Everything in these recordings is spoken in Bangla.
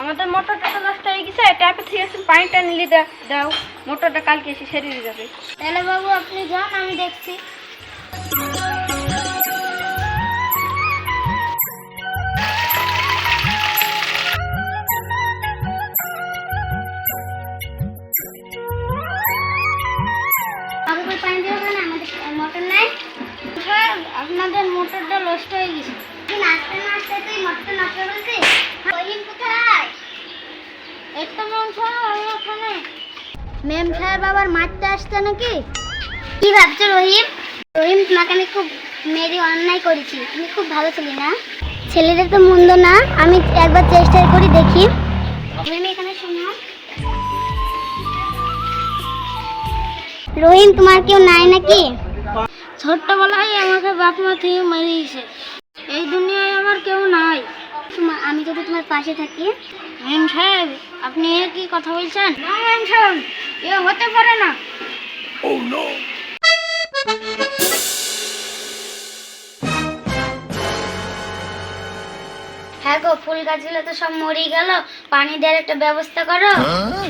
আমাদের মোটরটা তো নষ্ট হয়ে গেছে ট্যাপে থেকে এসে পানিটা নিলে দাও, মোটরটা কালকে এসে সেরে যাবে। তাহলে বাবু, আপনি যান, আমি দেখছি। স্যার আপনাদের মোটরটা নষ্ট হয়ে গেছে। তুই ম্যাম সাহেব ওখানে। ম্যাম আবার মারতে আসছে নাকি? কি ভাবছ রহিম? রহিম, তোমাকে আমি খুব মেরে অন্যায় করেছি। তুমি খুব ভালো ছেলে না। ছেলেটা তো মন্দ না। আমি একবার চেষ্টা করি দেখি। রহিম, এখানে শোনো। রহিম, তোমার কেউ নাই নাকি? ছোট্ট ছোট্টবেলায় আমাকে বাপ মা থেকে মেরিয়েছে। এই দুনিয়ায় আমার কেউ নাই। আমি যদি তোমার পাশে থাকি? ম্যাম সাহেব আপনি এ কি কথা বলছেন? না ম্যাম সাহেব এ হতে পারে না। হ্যাঁ গো ফুল গাছগুলো তো সব মরে গেল। পানি দেওয়ার একটা ব্যবস্থা করো।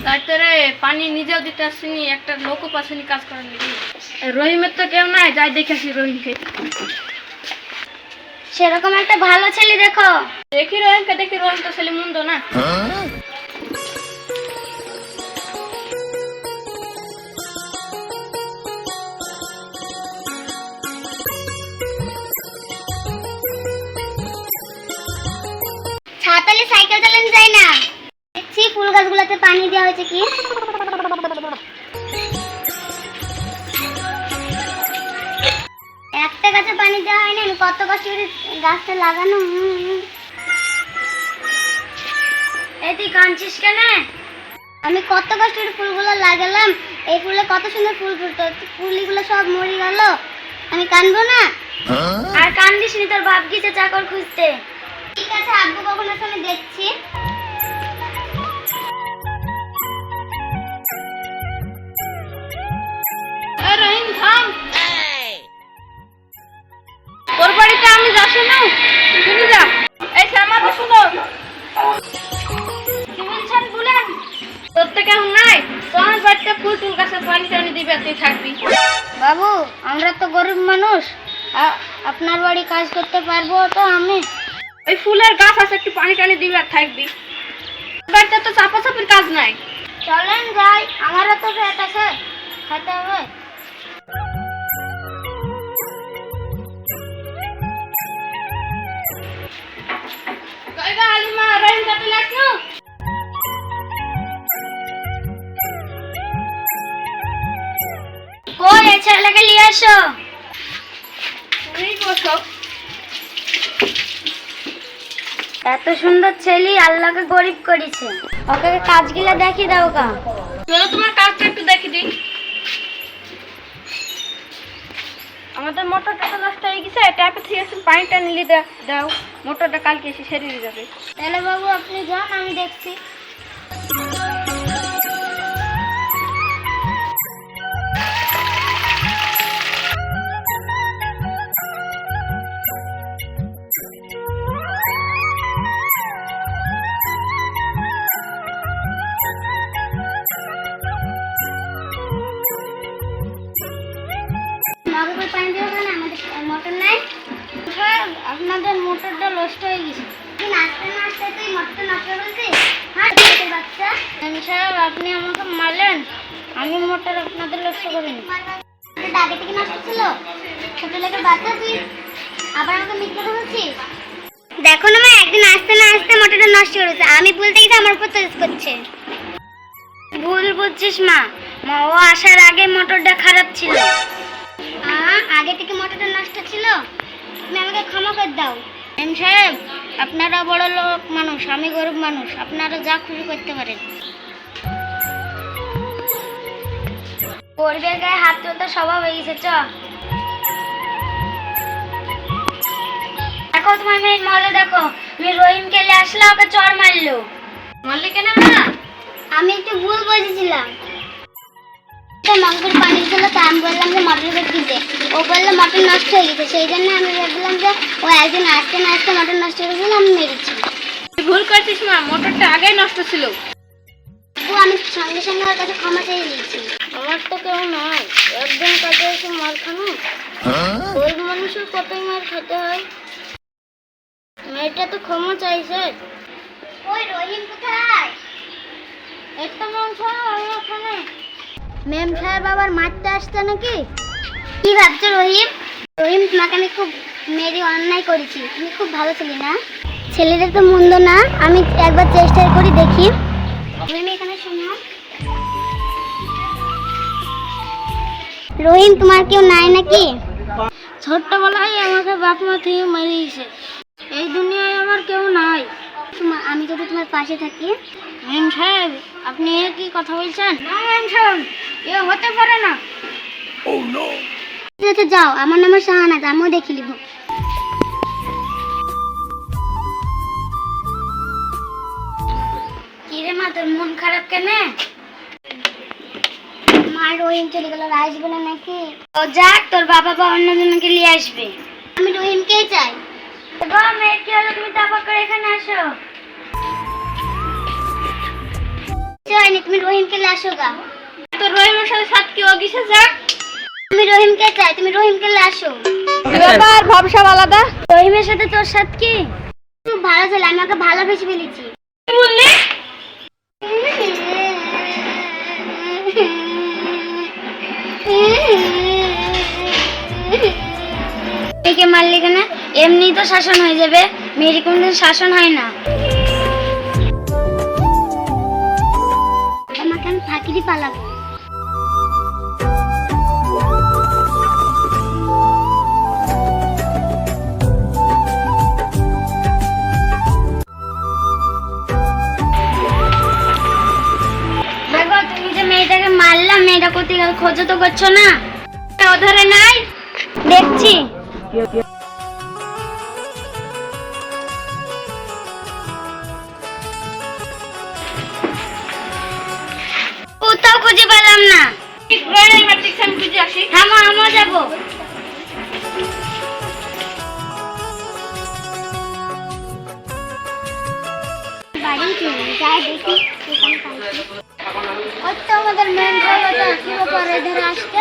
ডাক্তারে পানি নিজেও দিতে আসিনি একটা লোকও পাশে কাজ করার রহিমের তো কেউ নাই যাই দেখেছি রহিমকে। সেরকম একটা ভালো ছেলে দেখো। দেখি রহিমকে দেখি রহিম তো ছেলে মন্দ না। ছাতালে সাইকেল চালানো যায় না। দেখছি ফুল গাছগুলোতে পানি দেওয়া হয়েছে কি? একটা গাছে পানি দেওয়া হয়নি আমি কত কষ্ট করে গাছটা লাগানো এই তুই কাঁদছিস কেন? আমি কত কষ্ট করে ফুলগুলো লাগালাম এই ফুলে কত সুন্দর ফুল ফুটতো ফুলগুলো সব মরে গেল আমি কানবো না? আর কান্দিস নি তোর বাপ গেছে চাকর খুঁজতে। ঠিক আছে আব্বু কখন আসে আমি দেখছি। বাড়িতে আমি যাচ্ছি না শুনি যা এই শ্যামাকে শুনো কি বলছেন বলেন। তোর তো কেমন নাই তোমার বাড়িতে ফুল টুল গাছে পানি টানি দিবে তুই থাকবি। বাবু আমরা তো গরিব মানুষ। আপনার বাড়ি কাজ করতে পারব তো আমি? ওই ফুলের গাছ আছে একটু পানি টানি দিবি আর থাকবি। বাড়িতে তো চাপা চাপির কাজ নাই। চলেন যাই আমারও তো পেট আছে। খাইতে হবে। তুমি বসো। এত সুন্দর ছেলে আল্লাহকে গরিব করেছে। ওকে কাজগুলো দেখিয়ে দাও কা চলো তোমার কাজটা একটু দেখে দিই। আমাদের মোটরটা তো নষ্ট হয়ে গেছে ট্যাপে থেকে এসে পানিটা নিলে দাও। মোটরটা কালকে এসে সেরে যাবে। তাহলে বাবু আপনি যান আমি দেখছি। আপনি আমাকে মারলেন, আমি মোটর আপনাদের নষ্ট করিনি। আগে থেকে নষ্ট ছিল ছোট লোকের বাচ্চা আবার আমাকে মিথ্যা বলছিস? দেখো না মা, একদিন আসতে না আসতে মোটরটা নষ্ট করেছে আমি বলতে গেছি আমার উপর তেজ করছে ভুল বুঝছিস মা। মা, ও আসার আগে মোটরটা খারাপ ছিল। আগে থেকে মোটরটা নষ্ট ছিল। তুমি আমাকে ক্ষমা করে দাও। এম সাহেব, আপনারা বড় লোক মানুষ, আমি গরিব মানুষ। আপনারা যা খুশি করতে পারেন। গরিবের গায়ে হাত তুলতে স্বভাব হয়ে গেছে চ। দেখো তোমার মেয়ে মলে দেখো। তুমি রহিমকে নিয়ে আসলে ওকে চর মারলো। মারলি কেন মা? আমি একটু ভুল বুঝেছিলাম। মঙ্গল পানি ছিল তা আমি বললাম যে মটর দিতে ও বলল মটর নষ্ট হয়ে গেছে। সেই জন্য আমি ভাবলাম যে ও একদিন আসতে না আসতে মটর নষ্ট হয়ে গেছিল আমি মেরেছি। ভুল করছিস মা মোটরটা আগেই নষ্ট ছিল। ও আমি সঙ্গে সঙ্গে ওর কাছে ক্ষমা চেয়ে নিয়েছি। আমার তো কেউ নয়। একজন কাছে এসে মার খানো গরিব মানুষের কতই মার খেতে হয়। মেয়েটা তো ক্ষমা চাইছে। ওই রহিম কোথায়? একটা ম্যাম সাহেব ওখানে ম্যাম সাহেব আবার মারতে আসছে নাকি? কি ভাবছ রহিম? রহিম তোমাকে আমি খুব মেরে অন্যায় করেছি। তুমি খুব ভালো ছেলে না? ছেলেটা তো মন্দ না। আমি একবার চেষ্টা করি দেখি। রহিম এখানে রহিম তোমার কেউ নাই নাকি? ছোট্টবেলায় আমাকে বাপ মা থেকে মেরিয়েছে এই দুনিয়ায় আমার কেউ নাই। আমি যদি তোমার পাশে থাকি? ম্যাম সাহেব আপনি এ কি কথা বলছেন? না ম্যাম সাহেব এ হতে পারে না। ঠিক আছে যাও আমার নাম শাহানাজ আমিও দেখে নিব। কিরে মা তোর মন খারাপ কেন? মা রহিম চলে গেল আসবে না নাকি? ও যাক তোর বাবা বা অন্যজনকে নিয়ে আসবে। আমি রহিমকেই চাই। গো মেয়ে কি হলো? তুমি তারপর করে এখানে আসো। চাইনি তুমি রহিমকে নিয়ে আসো গা। তোর রহিমের সাথে সাত কি ও গেছে যাক? আমি রহিমকে চাই তুমি রহিমকে নিয়ে আসো। ব্যাপার? ভবসব আলাদা? রহিমের সাথে তোর সাথে কি? খুব ভালো ছেলে আমি ওকে ভালোবেসে ফেলেছি। বললি? একে মারলি কেন? এমনি তো শাসন হয়ে যাবে। মেয়ের কোনদিন শাসন হয় না। আমাকে আমি ফাঁকিরই পালাবো। দেখো তুমি যে মেয়েটাকে মারলাম মেয়েটা কোথায় খোঁজো তো করছ না। ধরে নাই। দেখছি। কোথাও খুঁজে পেলাম না। খুঁজে আসি। যাব। বাড়ি কি যাই দেখি ওই তো আমাদের মেন রোড কি ব্যাপার এধারে আসতে?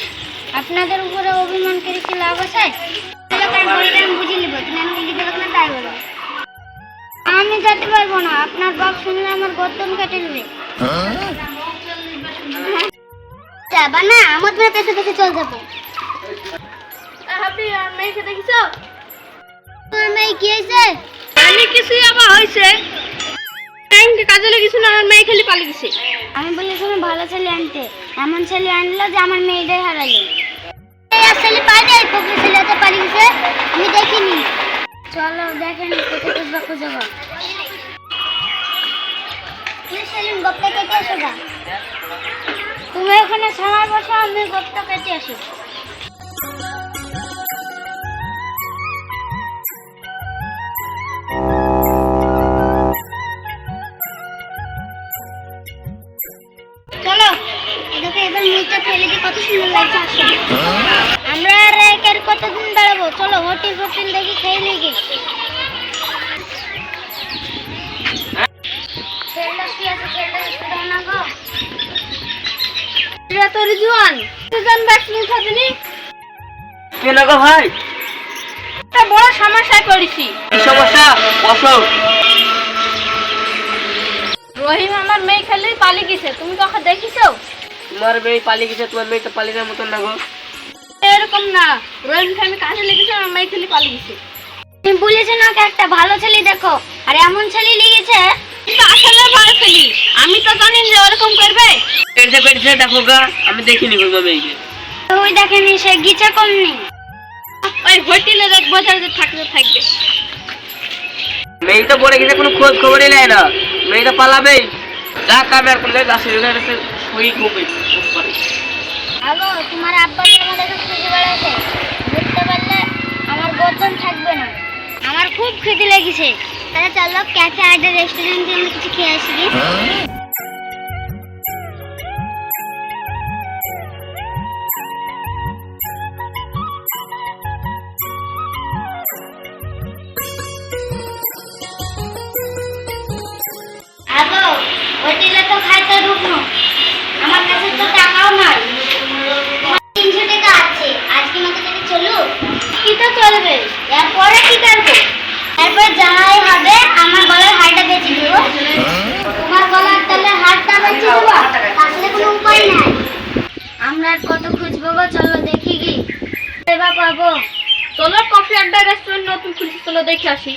আপনাদের উপরে অভিমান করে কি লাভ আছে? আমি না যেতে পারব না। আপনার বাপ শুনলে আমার গর্দন কেটে নেবে যাবা না আমার তোমার পেছনে পেছনে চল যাব। আপনি আর মেয়েকে দেখিছো? তোর মেয়ে কি হয়েছে? আমি কিছুই আবার হয়েছে। ব্যাংকে কাজে লেগেছিল আমার মেয়ে খালি পালিয়ে গেছে। আমি বলেছিলাম ভালো ছেলে আনতে। এমন ছেলে আনলো যে আমার মেয়েটাই হারালো। ছেলে এই পক্ষে ছেলে পারি গেছে আমি দেখিনি। চলো, দেখেন কোথায় খুঁজবা খুঁজবো তুই সেলিম গপ্তা কেটে এসো তুমি ওখানে সময় বসো, আমি গপ্তা কেটে আসি। ভাই? একটা বড় সমস্যায় পড়েছি সমস্যা? অসুখ রহিম আমার মেয়ে খালি পালিয়ে গেছে। তুমি কখন দেখিছো? তোমার মেয়ে পালিয়ে গেছে তোমার মেয়ে তো পালিয়ে মতন না গো। এরকম না। লেগেছে আমার মেয়ে খালি পালিয়ে গেছে। তুমি বলেছ না একটা ভালো ছেলে দেখো আর এমন ছেলে লেগেছে আসলে ভয় পেলি আমি তো জানি যে ওরকম করবে। দেখো গা আমি দেখিনি মেয়েকে ওই দেখেনি সে গিচা কম নেই ওই হোটেলে এক বছর থাকতে থাকবে। মেয়ে তো পড়ে গেছে কোনো খোঁজ খবরই নেয় না। মেয়ে তো পালাবেই। যা কামে আর আসে ঘুমে। আগো তোমার আব্বা তো আমাদেরকে খুঁজে বেড়াচ্ছে পারলে আমার গর্দন থাকবে না। আমার খুব খেতে লেগেছে। তাহলে চলো ক্যাফে আড্ডা রেস্টুরেন্টে আমরা কিছু খেয়ে আসি পাবো চলো কফি আড্ডা রেস্টুরেন্ট নতুন খুলছে চলো দেখে আসি।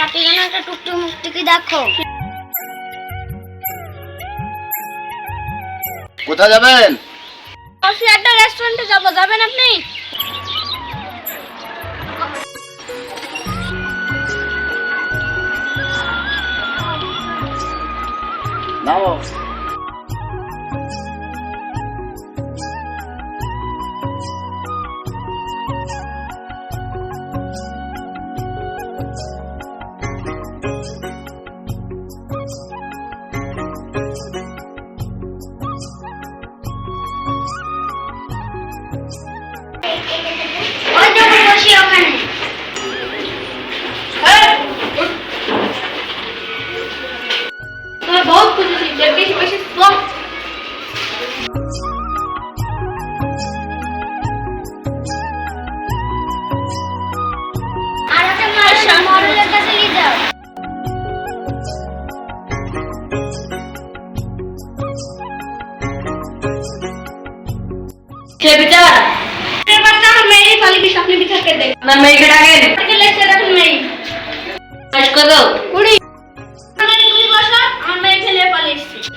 হাতে যেন একটা টুকটুক মুকটুকি দেখো। কোথায় যাবেন? কফি আড্ডা রেস্টুরেন্টে যাব যাবেন আপনি? নাও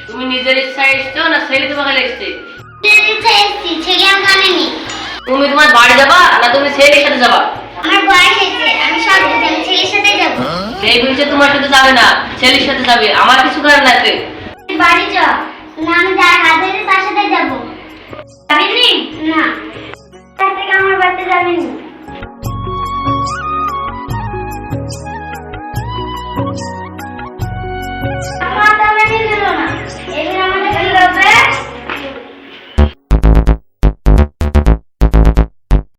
তুমি নিজের ইচ্ছায় তুমি তোমার বাড়ি যাবা না তুমি ছেলের সাথে যাবা? আমার বয়স হয়েছে আমি সব বুঝি আমি ছেলের সাথে যাব তোমার সাথে যাবে না? ছেলের সাথে যাবে। আমার কিছু করার না এতে। বাড়ি চ না, আমি যার হাত ধরে তার সাথে জানেননি না। তার থেকে আমার বাড়িতে জানেননি